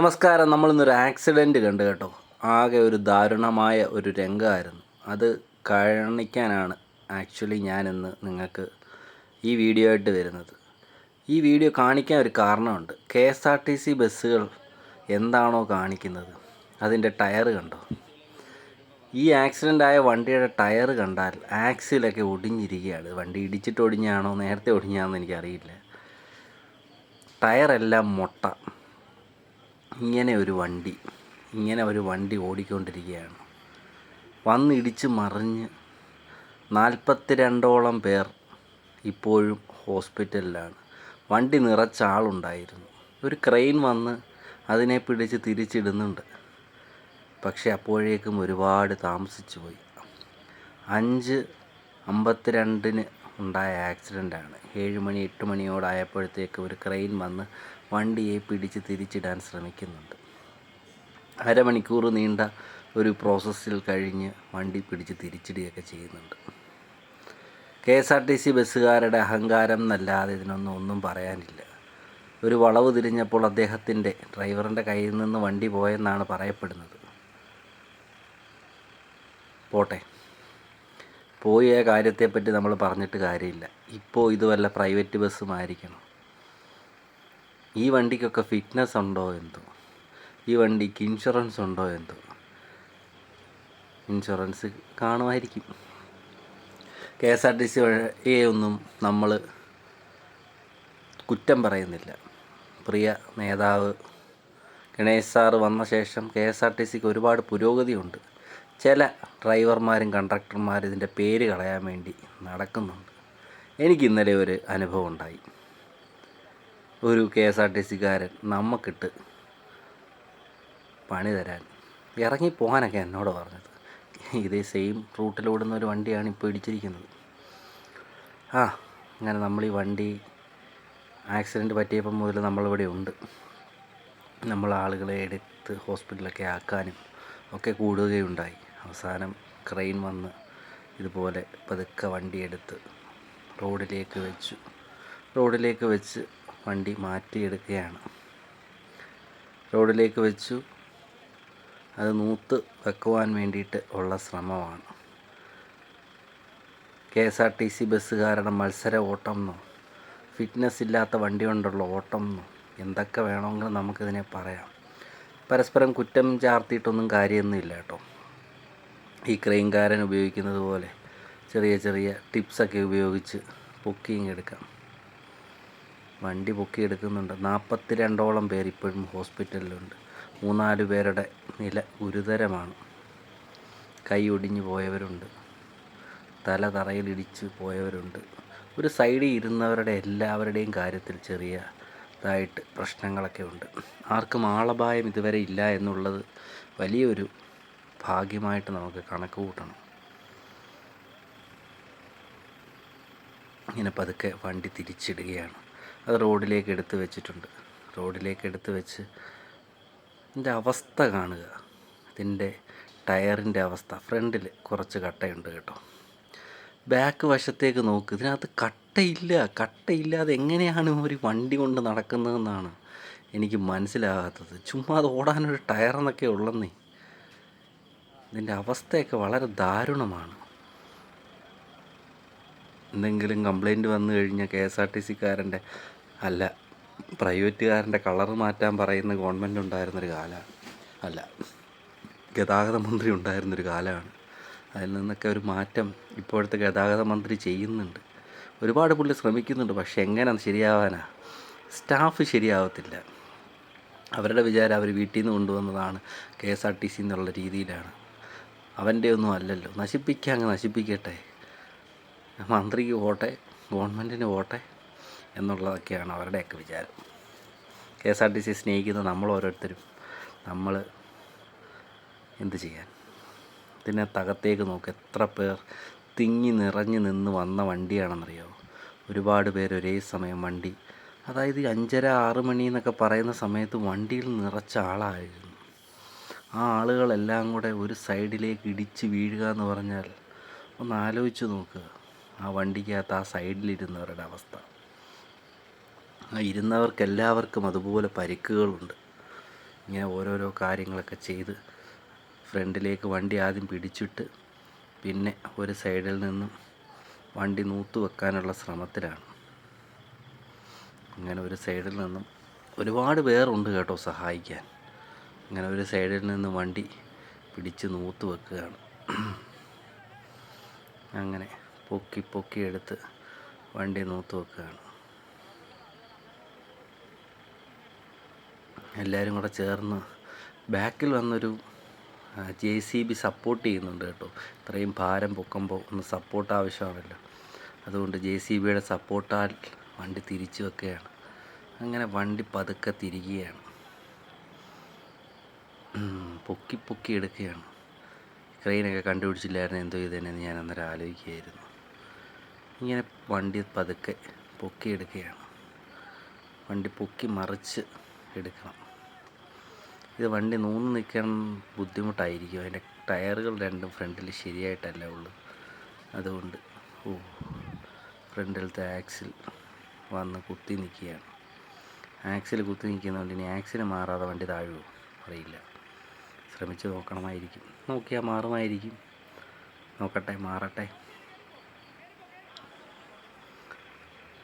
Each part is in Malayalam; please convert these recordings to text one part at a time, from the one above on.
നമസ്കാരം. നമ്മളിന്നൊരു ആക്സിഡന്റ് കണ്ടു കേട്ടോ. ആകെ ഒരു ദാരുണമായ ഒരു രംഗമായിരുന്നു. അത് കാണിക്കാനാണ് ആക്ച്വലി ഞാനിന്ന് നിങ്ങൾക്ക് ഈ വീഡിയോ ആയിട്ട് വരുന്നത്. ഈ വീഡിയോ കാണിക്കാൻ ഒരു കാരണമുണ്ട്. K S R T C ബസ്സുകൾ എന്താണോ കാണിക്കുന്നത്. അതിന്റെ ടയർ കണ്ടോ? ഈ ആക്സിഡന്റ് ആയ വണ്ടിയുടെ ടയർ കണ്ടാൽ ആക്സിലൊക്കെ ഒടിഞ്ഞിരിക്കുകയാണ്. വണ്ടി ഇടിച്ചിട്ട് ഒടിഞ്ഞാണോ നേരത്തെ ഒടിഞ്ഞാണോ എനിക്കറിയില്ല. ടയറെല്ലാം മൊട്ട. ഇങ്ങനെ ഒരു വണ്ടി ഇങ്ങനെ ഒരു വണ്ടി ഓടിക്കൊണ്ടിരിക്കുകയാണ്. വന്നിടിച്ച് മറിഞ്ഞ് നാൽപ്പത്തി രണ്ടോളം പേർ ഇപ്പോഴും ഹോസ്പിറ്റലിലാണ്. വണ്ടി നിറച്ച ആളുണ്ടായിരുന്നു. ഒരു ക്രെയിൻ വന്ന് അതിനെ പിടിച്ച് തിരിച്ചിടുന്നുണ്ട്. പക്ഷേ അപ്പോഴേക്കും ഒരുപാട് താമസിച്ചു പോയി. അഞ്ച് അമ്പത്തിരണ്ടിന് ഉണ്ടായ ആക്സിഡന്റാണ്. ഏഴ് മണി എട്ട് മണിയോടായപ്പോഴത്തേക്ക് ഒരു ക്രെയിൻ വന്ന് വണ്ടിയെ പിടിച്ച് തിരിച്ചിടാൻ ശ്രമിക്കുന്നുണ്ട്. അരമണിക്കൂർ നീണ്ട ഒരു പ്രോസസ്സിൽ കഴിഞ്ഞ് വണ്ടി പിടിച്ച് തിരിച്ചിടുകയൊക്കെ ചെയ്യുന്നുണ്ട്. K S R T C ബസ്സുകാരുടെ അഹങ്കാരം എന്നല്ലാതെ ഇതിനൊന്നും ഒന്നും പറയാനില്ല. ഒരു വളവ് തിരിഞ്ഞപ്പോൾ അദ്ദേഹത്തിന്റെ ഡ്രൈവറിന്റെ കയ്യിൽ നിന്ന് വണ്ടി പോയെന്നാണ് പറയപ്പെടുന്നത്. പോട്ടെ. പോയ കാര്യത്തെപ്പറ്റി നമ്മൾ പറഞ്ഞിട്ട് കാര്യമില്ല. ഇപ്പോൾ ഇത് വല്ല പ്രൈവറ്റ് ബസ്സുമായിരിക്കണം. ഈ വണ്ടിക്കൊക്കെ ഫിറ്റ്നസ് ഉണ്ടോ എന്തോ? ഈ വണ്ടിക്ക് ഇൻഷുറൻസ് ഉണ്ടോ എന്തോ? ഇൻഷുറൻസ് കാണുമായിരിക്കും. K S R T C ഒന്നും നമ്മൾ കുറ്റം പറയുന്നില്ല. പ്രിയ നേതാവ് ഗണേശ് സാറ് വന്ന ശേഷം കെ എസ് ആർ ടി സിക്ക് ഒരുപാട് പുരോഗതിയുണ്ട്. ചില ഡ്രൈവർമാരും കണ്ടക്ടർമാരും ഇതിന്റെ പേര് കളയാൻ വേണ്ടി നടക്കുന്നുണ്ട്. എനിക്ക് ഇന്നലെ ഒരു അനുഭവം ഉണ്ടായി. ഒരു കെ എസ് ആർ ടി സിക്കാരൻ നമുക്കിട്ട് പണി തരാൻ. ഇറങ്ങി പോകാനൊക്കെ എന്നോട് പറഞ്ഞത്. ഇതേ സെയിം റൂട്ടിലോടുന്ന ഒരു വണ്ടിയാണ് ഇപ്പോൾ ഇടിച്ചിരിക്കുന്നത്. ആ അങ്ങനെ നമ്മൾ ഈ വണ്ടി ആക്സിഡന്റ് പറ്റിയപ്പം മുതൽ നമ്മളിവിടെ ഉണ്ട്. നമ്മൾ ആളുകളെ എടുത്ത് ഹോസ്പിറ്റലൊക്കെ ആക്കാനും ഒക്കെ കൂടുകയുണ്ടായി. അവസാനം ക്രെയിൻ വന്ന് ഇതുപോലെ പതുക്കെ വണ്ടിയെടുത്ത് റോഡിലേക്ക് വെച്ചു. റോഡിലേക്ക് വെച്ച് വണ്ടി മാറ്റിയെടുക്കുകയാണ്. റോഡിലേക്ക് വെച്ചു. അത് നൂത്ത് വെക്കുവാൻ വേണ്ടിയിട്ട് ഉള്ള ശ്രമമാണ്. K S R T C ബസ്സുകാരുടെ മത്സര ഓട്ടം എന്നോ ഫിറ്റ്നസ് ഇല്ലാത്ത വണ്ടി കൊണ്ടുള്ള ഓട്ടം എന്നോ എന്തൊക്കെ വേണമെങ്കിലും നമുക്കിതിനെ പറയാം. പരസ്പരം കുറ്റം ചാർത്തിയിട്ടൊന്നും കാര്യമൊന്നുമില്ല കേട്ടോ. ഈ ക്രെയിൻകാരൻ ഉപയോഗിക്കുന്നത് പോലെ ചെറിയ ചെറിയ ടിപ്സൊക്കെ ഉപയോഗിച്ച് ബുക്കിംഗ് എടുക്കാം. വണ്ടി പൊക്കി എടുക്കുന്നുണ്ട് നാൽപ്പത്തി രണ്ടോളം പേർ ഇപ്പോഴും ഹോസ്പിറ്റലിലുണ്ട് മൂന്നാൽ പേരുടെ നില ഗുരുതരമാണ്. കൈ ഒടിഞ്ഞു പോയവരുണ്ട്. തല തറയിലിടിച്ച് പോയവരുണ്ട്. ഒരു സൈഡിൽ ഇരുന്നവരുടെ എല്ലാവരുടെയും കാര്യത്തിൽ ചെറിയ ഇതായിട്ട് പ്രശ്നങ്ങളൊക്കെ ഉണ്ട്. ആർക്കും ആളപായം ഇതുവരെ ഇല്ല എന്നുള്ളത് വലിയൊരു ഭാഗ്യമായിട്ട് നമുക്ക് കണക്ക് കൂട്ടണം. ഇങ്ങനെ പതുക്കെ വണ്ടി തിരിച്ചിടുകയാണ്. അത് റോഡിലേക്ക് എടുത്ത് വെച്ചിട്ടുണ്ട്. റോഡിലേക്ക് എടുത്ത് വെച്ച് ഇതിന്റെ അവസ്ഥ കാണുക. ഇതിന്റെ ടയറിന്റെ അവസ്ഥ. ഫ്രണ്ടിൽ കുറച്ച് കട്ടയുണ്ട് കേട്ടോ. ബാക്ക് വശത്തേക്ക് നോക്ക്. ഇതിനകത്ത് കട്ടയില്ല. കട്ടയില്ലാതെ എങ്ങനെയാണ് ഒരു വണ്ടി കൊണ്ട് നടക്കുന്നതെന്നാണ് എനിക്ക് മനസ്സിലാകാത്തത്. ചുമ്മാ അത് ഓടാനൊരു ടയറെന്നൊക്കെ ഉള്ളെന്നേ. ഇതിന്റെ അവസ്ഥയൊക്കെ വളരെ ദാരുണമാണ്. എന്തെങ്കിലും കംപ്ലൈന്റ് വന്നു കഴിഞ്ഞാൽ കെ എസ് ആർ ടി സിക്കാരന്റെ അല്ല പ്രൈവറ്റുകാരന്റെ കളർ മാറ്റാൻ പറയുന്ന ഗവൺമെന്റ് ഉണ്ടായിരുന്നൊരു കാലമാണ് അല്ല ഗതാഗത മന്ത്രി ഉണ്ടായിരുന്നൊരു കാലമാണ്. അതിൽ നിന്നൊക്കെ ഒരു മാറ്റം ഇപ്പോഴത്തെ ഗതാഗത മന്ത്രി ചെയ്യുന്നുണ്ട്. ഒരുപാട് പുള്ളി ശ്രമിക്കുന്നുണ്ട് പക്ഷെ എങ്ങനെ ശരിയാവാനാ? സ്റ്റാഫ് ശരിയാവത്തില്ല. അവരുടെ വിചാരം അവർ വീട്ടിൽ നിന്ന് കൊണ്ടുവന്നതാണ് K S R T C എന്നുള്ള രീതിയിലാണ്. അവന്റെ ഒന്നും അല്ലല്ലോ. നശിപ്പിക്കാൻ അങ്ങ് നശിപ്പിക്കട്ടെ. മന്ത്രിക്ക് പോട്ടെ ഗവൺമെന്റിന് പോട്ടെ എന്നുള്ളതൊക്കെയാണ് അവരുടെയൊക്കെ വിചാരം. K S R T C സ്നേഹിക്കുന്ന നമ്മൾ ഓരോരുത്തരും. നമ്മൾ എന്ത് ചെയ്യാൻ? ഇതിനെ തകത്തേക്ക് നോക്ക്. എത്ര പേർ തിങ്ങി നിറഞ്ഞു നിന്ന് വന്ന വണ്ടിയാണെന്നറിയോ? ഒരുപാട് പേര് ഒരേ സമയം വണ്ടി. അതായത് അഞ്ചര ആറ് മണി എന്നൊക്കെ പറയുന്ന സമയത്ത് വണ്ടിയിൽ നിറച്ച ആളായിരുന്നു. ആ ആളുകളെല്ലാം കൂടെ ഒരു സൈഡിലേക്ക് ഇടിച്ച് വീഴുക എന്ന് പറഞ്ഞാൽ ഒന്ന് ആലോചിച്ച് നോക്കുക ആ വണ്ടിക്കകത്ത് ആ സൈഡിലിരുന്നവരുടെ അവസ്ഥ. ആ ഇരുന്നവർക്കെല്ലാവർക്കും അതുപോലെ പരിക്കുകളുണ്ട്. ഇങ്ങനെ ഓരോരോ കാര്യങ്ങളൊക്കെ ചെയ്ത് ഫ്രണ്ടിലേക്ക് വണ്ടി ആദ്യം പിടിച്ചിട്ട് പിന്നെ ഒരു സൈഡിൽ നിന്നും വണ്ടി നൂത്ത് വെക്കാനുള്ള ശ്രമത്തിലാണ്. ഇങ്ങനെ ഒരു സൈഡിൽ നിന്നും ഒരുപാട് പേരുണ്ട് കേട്ടോ സഹായിക്കാൻ. അങ്ങനെ ഒരു സൈഡിൽ നിന്ന് വണ്ടി പിടിച്ച് നൂത്ത് വെക്കുകയാണ്. അങ്ങനെ പൊക്കി പൊക്കി എടുത്ത് വണ്ടി നൂത്ത് വെക്കുകയാണ്. എല്ലാവരും കൂടെ ചേർന്ന് ബാക്കിൽ വന്നൊരു ജെ സി ബി സപ്പോർട്ട് ചെയ്യുന്നുണ്ട് കേട്ടോ. ഇത്രയും ഭാരം പൊക്കുമ്പോൾ ഒന്ന് സപ്പോർട്ട് ആവശ്യമാണല്ലോ. അതുകൊണ്ട് ജെ സി ബിയുടെ സപ്പോർട്ടാൽ വണ്ടി തിരിച്ചു വെക്കുകയാണ്. അങ്ങനെ വണ്ടി പതുക്കെ തിരികുകയാണ് പൊക്കി പൊക്കി എടുക്കുകയാണ്. ക്രെയിനൊക്കെ കണ്ടുപിടിച്ചില്ലായിരുന്നു എന്തോ ചെയ്തേനെന്ന് ഞാൻ അന്നേരം ആലോചിക്കുകയായിരുന്നു. ഇങ്ങനെ വണ്ടി പതുക്കെ പൊക്കി എടുക്കുകയാണ്. വണ്ടി പൊക്കി മറിച്ച് എടുക്കണം. ഇത് വണ്ടി നൂന്ന് നിൽക്കാൻ ബുദ്ധിമുട്ടായിരിക്കും. അതിന്റെ ടയറുകൾ രണ്ടും ഫ്രണ്ടിൽ ശരിയായിട്ടല്ല ഉള്ളു. അതുകൊണ്ട് ഓ ഫ്രണ്ടിലത്തെ ആക്സിൽ വന്ന് കുത്തി നിൽക്കുകയാണ്. ആക്സിൽ കുത്തി നിൽക്കുന്നതുകൊണ്ട് ഇനി ആക്സിൽ മാറാതെ വണ്ടി താഴുമോ അറിയില്ല. ശ്രമിച്ച് നോക്കണമായിരിക്കും. നോക്കിയാൽ മാറുമായിരിക്കും. നോക്കട്ടെ മാറട്ടെ.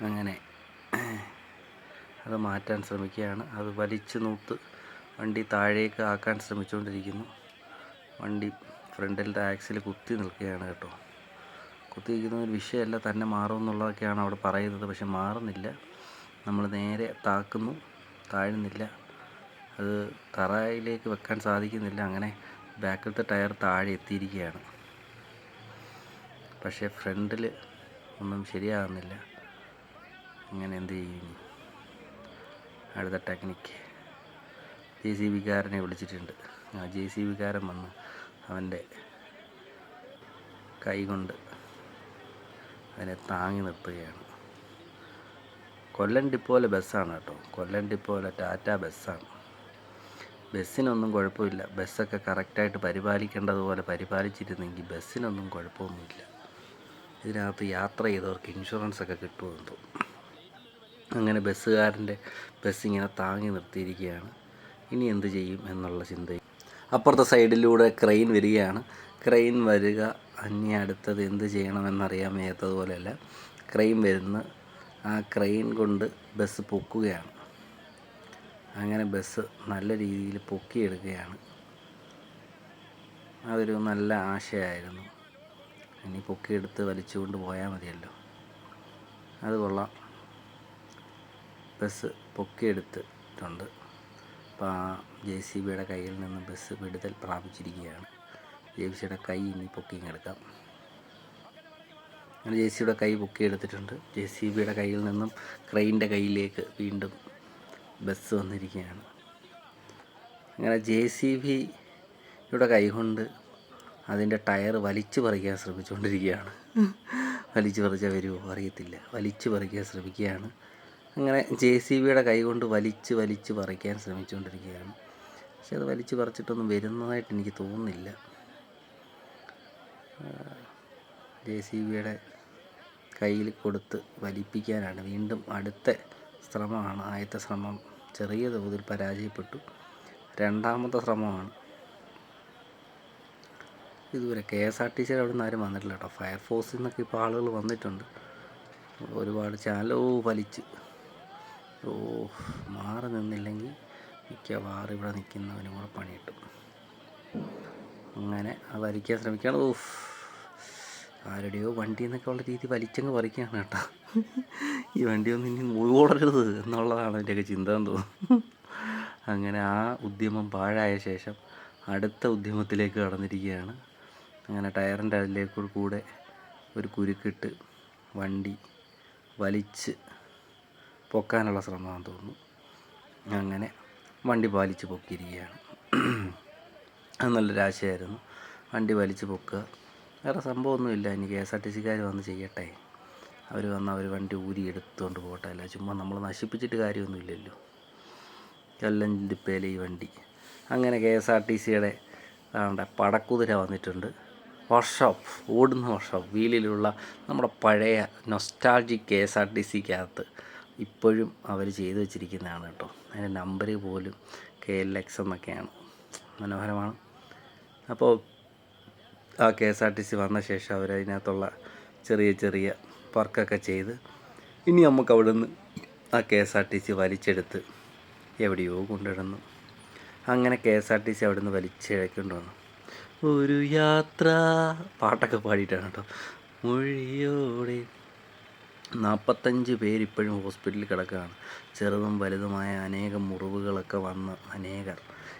അങ്ങനെ അത് മാറ്റാൻ ശ്രമിക്കുകയാണ്. അത് വലിച്ചു നൂത്ത് വണ്ടി താഴേക്ക് ആക്കാൻ ശ്രമിച്ചുകൊണ്ടിരിക്കുന്നു. വണ്ടി ഫ്രണ്ടിലത്തെ ആക്സിൽ കുത്തി നിൽക്കുകയാണ് കേട്ടോ. കുത്തി നിൽക്കുന്ന ഒരു വിഷയമല്ല തന്നെ മാറുമെന്നുള്ളതൊക്കെയാണ് അവിടെ പറയുന്നത്. പക്ഷെ മാറുന്നില്ല. നമ്മൾ നേരെ താക്കുന്നു. താഴുന്നില്ല. അത് തറയിലേക്ക് വെക്കാൻ സാധിക്കുന്നില്ല. അങ്ങനെ ബാക്കിലത്തെ ടയർ താഴെ എത്തിയിരിക്കുകയാണ്. പക്ഷേ ഫ്രണ്ടിൽ ഒന്നും ശരിയാകുന്നില്ല. അങ്ങനെ എന്ത് ചെയ്യും അടുത്ത ടെക്നിക്ക്. ജെ സി ബിക്കാരനെ വിളിച്ചിട്ടുണ്ട്. ആ ജെ സി ബിക്കാരൻ വന്ന് അവന്റെ കൈ കൊണ്ട് അതിനെ താങ്ങി നിർത്തുകയാണ്. കൊല്ലം ഡിപ്പോയിലെ ബസ്സാണ് കേട്ടോ. കൊല്ലം ഡിപ്പോയിലെ ടാറ്റ ബസ്സാണ്. ബസ്സിനൊന്നും കുഴപ്പമില്ല. ബസ്സൊക്കെ കറക്റ്റായിട്ട് പരിപാലിക്കേണ്ടതുപോലെ പരിപാലിച്ചിരുന്നെങ്കിൽ ബസ്സിനൊന്നും കുഴപ്പമൊന്നുമില്ല. ഇതിനകത്ത് യാത്ര ചെയ്തവർക്ക് ഇൻഷുറൻസ് ഒക്കെ കിട്ടുമെന്ന് തോന്നും അങ്ങനെ ബസ്സുകാരന്റെ ബസ് ഇങ്ങനെ താങ്ങി നിർത്തിയിരിക്കുകയാണ്. ഇനി എന്ത് ചെയ്യും എന്നുള്ള ചിന്തയും. അപ്പുറത്തെ സൈഡിലൂടെ ക്രെയിൻ വരികയാണ്. ക്രെയിൻ വരിക അന്യ അടുത്തത് എന്ത് ചെയ്യണമെന്നറിയാൻ വയ്യാത്തതുപോലെയല്ല. ക്രെയിൻ വരുന്ന ആ ക്രെയിൻ കൊണ്ട് ബസ് പൊക്കുകയാണ്. അങ്ങനെ ബസ് നല്ല രീതിയിൽ പൊക്കിയെടുക്കുകയാണ്. അതൊരു നല്ല ആശയമായിരുന്നു ഇനി പൊക്കിയെടുത്ത് വലിച്ചുകൊണ്ട് പോയാൽ മതിയല്ലോ. അത് കൊള്ളാം. ബസ് പൊക്കിയെടുത്തിട്ടുണ്ട്. ജെ സി ബിയുടെ കയ്യിൽ നിന്ന് ബസ് വിടുതൽ പ്രാപിച്ചിരിക്കുകയാണ്. ജെ സി ബിയുടെ കൈ ഇനി പൊക്കിങ്ങെടുക്കാം അങ്ങനെ ജെ സിയുടെ കൈ പൊക്കിയെടുത്തിട്ടുണ്ട് ജെ സി ബിയുടെ കയ്യിൽ നിന്നും ക്രെയിന്റെ കയ്യിലേക്ക് വീണ്ടും ബസ് വന്നിരിക്കുകയാണ്. അങ്ങനെ ജെ സി ബിയുടെ കൈ കൊണ്ട് അതിന്റെ ടയർ വലിച്ചു പറിക്കാൻ ശ്രമിച്ചുകൊണ്ടിരിക്കുകയാണ്. വലിച്ചു പറിച്ചാൽ വരുമോ? അറിയത്തില്ല. വലിച്ചു പറിക്കാൻ ശ്രമിക്കുകയാണ്. അങ്ങനെ ജെ സി ബിയുടെ കൈ കൊണ്ട് വലിച്ച് വലിച്ച് പറിക്കാൻ ശ്രമിച്ചുകൊണ്ടിരിക്കുകയാണ്. പക്ഷെ അത് വലിച്ച് പറിച്ചിട്ടൊന്നും വരുന്നതായിട്ട് എനിക്ക് തോന്നുന്നില്ല. ജെ സി ബിയുടെ കയ്യിൽ കൊടുത്ത് വലിപ്പിക്കാനാണ്. വീണ്ടും അടുത്ത ശ്രമമാണ്. ആദ്യത്തെ ശ്രമം ചെറിയ തോതിൽ പരാജയപ്പെട്ടു. രണ്ടാമത്തെ ശ്രമമാണ്. ഇതുവരെ കെ എസ് ആർ ടി സിയുടെ അവിടെ നിന്ന് ആരും വന്നിട്ടില്ല കേട്ടോ. ഫയർഫോഴ്സിൽ നിന്നൊക്കെ ഇപ്പോൾ ആളുകൾ വന്നിട്ടുണ്ട്. ഒരുപാട് ചാലോ വലിച്ച് ഓ മാറി നിന്നില്ലെങ്കിൽ മിക്കവാറും ഇവിടെ നിൽക്കുന്നവനും കൂടെ പണി കിട്ടും അങ്ങനെ അത് വലിക്കാൻ ശ്രമിക്കുകയാണ്. ഓഫ് ആരുടെയോ വണ്ടി എന്നൊക്കെ ഉള്ള രീതി വലിച്ചങ്ങ് പറിക്കുകയാണ് കേട്ടോ. ഈ വണ്ടി ഒന്നും ഇനി മുഴുവോടരുത് എന്നുള്ളതാണ് എന്റെയൊക്കെ ചിന്ത എന്ന് തോന്നുന്നു. അങ്ങനെ ആ ഉദ്യമം പാഴായ ശേഷം അടുത്ത ഉദ്യമത്തിലേക്ക് കടന്നിരിക്കുകയാണ്. അങ്ങനെ ടയറിന്റെ അതിലേക്ക് കൂടെ ഒരു കുരുക്കിട്ട് വണ്ടി വലിച്ച് പൊക്കാനുള്ള ശ്രമമാണെന്ന് തോന്നുന്നു. അങ്ങനെ വണ്ടി പാലിച്ച് പൊക്കിയിരിക്കുകയാണ്. അത് നല്ലൊരാശയായിരുന്നു വണ്ടി വലിച്ച് പൊക്കുക. വേറെ സംഭവമൊന്നുമില്ല. ഇനി കെ എസ് ആർ ടി സിക്കാർ വന്ന് ചെയ്യട്ടെ. അവർ വന്ന് അവർ വണ്ടി ഊരി എടുത്തുകൊണ്ട് പോകട്ടെ. അല്ല ചുമ്മാ നമ്മൾ നശിപ്പിച്ചിട്ട് കാര്യമൊന്നുമില്ലല്ലോ. കൊല്ലം ഡിപ്പയിലെ ഈ വണ്ടി. അങ്ങനെ കെ എസ് ആർ ടി സിയുടെ വേണ്ട പടക്കുതിര വന്നിട്ടുണ്ട്. വർഷോപ്പ് ഓടുന്ന വർഷോപ്പ് വീലിലുള്ള നമ്മുടെ പഴയ nostalgic K S R T സിക്കകത്ത്. ഇപ്പോഴും അവർ ചെയ്തു വെച്ചിരിക്കുന്നതാണ് കേട്ടോ. അതിന്റെ നമ്പർ പോലും കെ എൽ എക്സ് എന്നൊക്കെയാണ്. മനോഹരമാണ്. അപ്പോൾ ആ K S R T C വന്ന ശേഷം അവർ ചെറിയ ചെറിയ വർക്കൊക്കെ ചെയ്ത് ഇനി നമുക്ക് അവിടെ നിന്ന് ആ K S R T C വലിച്ചെടുത്ത് എവിടെയോ കൊണ്ടിടുന്നു അങ്ങനെ K S R T C അവിടെ നിന്ന് വലിച്ചിഴക്കൊണ്ട് വന്നു ഒരു യാത്ര. പാട്ടൊക്കെ പാടിയിട്ടാണ് കേട്ടോ. മൊഴിയോടെ നാൽപ്പത്തഞ്ച് പേര് ഇപ്പോഴും ഹോസ്പിറ്റലിൽ കിടക്കുകയാണ്. ചെറുതും വലുതുമായ അനേകം മുറിവുകളൊക്കെ വന്ന് അനേകർ.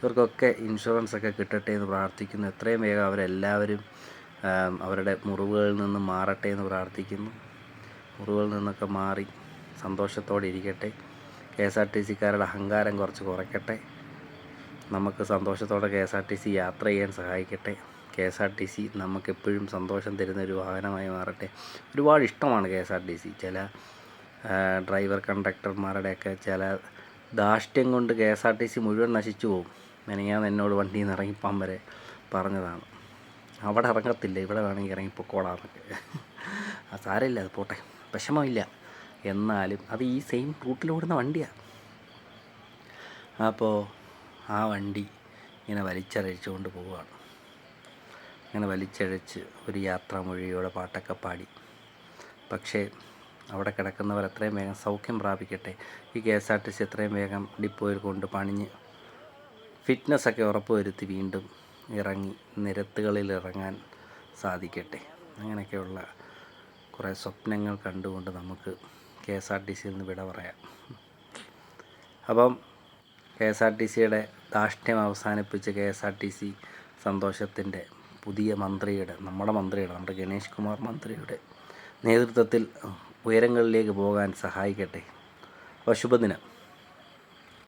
ഇവർക്കൊക്കെ ഇൻഷുറൻസ് ഒക്കെ കിട്ടട്ടെ എന്ന് പ്രാർത്ഥിക്കുന്നു. എത്രയും വേഗം അവരെല്ലാവരും അവരുടെ മുറിവുകളിൽ നിന്ന് മാറട്ടെ എന്ന് പ്രാർത്ഥിക്കുന്നു. മുറിവുകളിൽ നിന്നൊക്കെ മാറി സന്തോഷത്തോടെ ഇരിക്കട്ടെ. കെ എസ് ആർ ടി സിക്കാരുടെ അഹങ്കാരം കുറച്ച് കുറയ്ക്കട്ടെ. നമുക്ക് സന്തോഷത്തോടെ K S R T C യാത്ര ചെയ്യാൻ സഹായിക്കട്ടെ. K S R T C നമുക്കെപ്പോഴും സന്തോഷം തരുന്ന ഒരു വാഹനമായി മാറട്ടെ. ഒരുപാട് ഇഷ്ടമാണ് K S R T C. ചില ഡ്രൈവർ കണ്ടക്ടർമാരുടെയൊക്കെ ചില ധാഷ്ട്യം കൊണ്ട് K S R T C മുഴുവൻ നശിച്ചു പോകും. മെനങ്ങാന്ന് എന്നോട് വണ്ടിയിൽ നിന്ന് ഇറങ്ങിപ്പോകാൻ വരെ പറഞ്ഞതാണ്. അവിടെ ഇറങ്ങത്തില്ല. ഇവിടെ വേണമെങ്കിൽ ഇറങ്ങിപ്പോക്കോളാന്നൊക്കെ. സാരമില്ല അത് പോട്ടെ. വിഷമമില്ല. എന്നാലും അത് ഈ സെയിം റൂട്ടിലോടുന്ന വണ്ടിയാണ് അപ്പോൾ ആ വണ്ടി ഇങ്ങനെ വലിച്ചഴച്ചുകൊണ്ട് പോവുകയാണ്. അങ്ങനെ വലിച്ചഴച്ച് ഒരു യാത്രാമൊഴിയോടെ പാട്ടൊക്കെ പാടി. പക്ഷേ അവിടെ കിടക്കുന്നവർ എത്രയും വേഗം സൗഖ്യം പ്രാപിക്കട്ടെ. ഈ K S R T C എത്രയും വേഗം ഡിപ്പോയിൽ കൊണ്ട് പണിഞ്ഞ് ഫിറ്റ്നസ്സൊക്കെ ഉറപ്പുവരുത്തി വീണ്ടും ഇറങ്ങി നിരത്തുകളിൽ ഇറങ്ങാൻ സാധിക്കട്ടെ. അങ്ങനെയൊക്കെയുള്ള കുറേ സ്വപ്നങ്ങൾ കണ്ടുകൊണ്ട് നമുക്ക് കെ എസ് ആർ ടി സിയിൽ നിന്ന് വിട പറയാം. അപ്പം കെ എസ് ആർ ടി സിയുടെ ധാഷ്ട്യം അവസാനിപ്പിച്ച് K S R T C സന്തോഷത്തിന്റെ പുതിയ മന്ത്രിയുടെ നമ്മുടെ മന്ത്രിയുടെ നമ്മുടെ ഗണേഷ് കുമാർ മന്ത്രിയുടെ നേതൃത്വത്തിൽ ഉയരങ്ങളിലേക്ക് പോകാൻ സഹായിക്കട്ടെ. അപ്പോൾ ശുഭദിനം.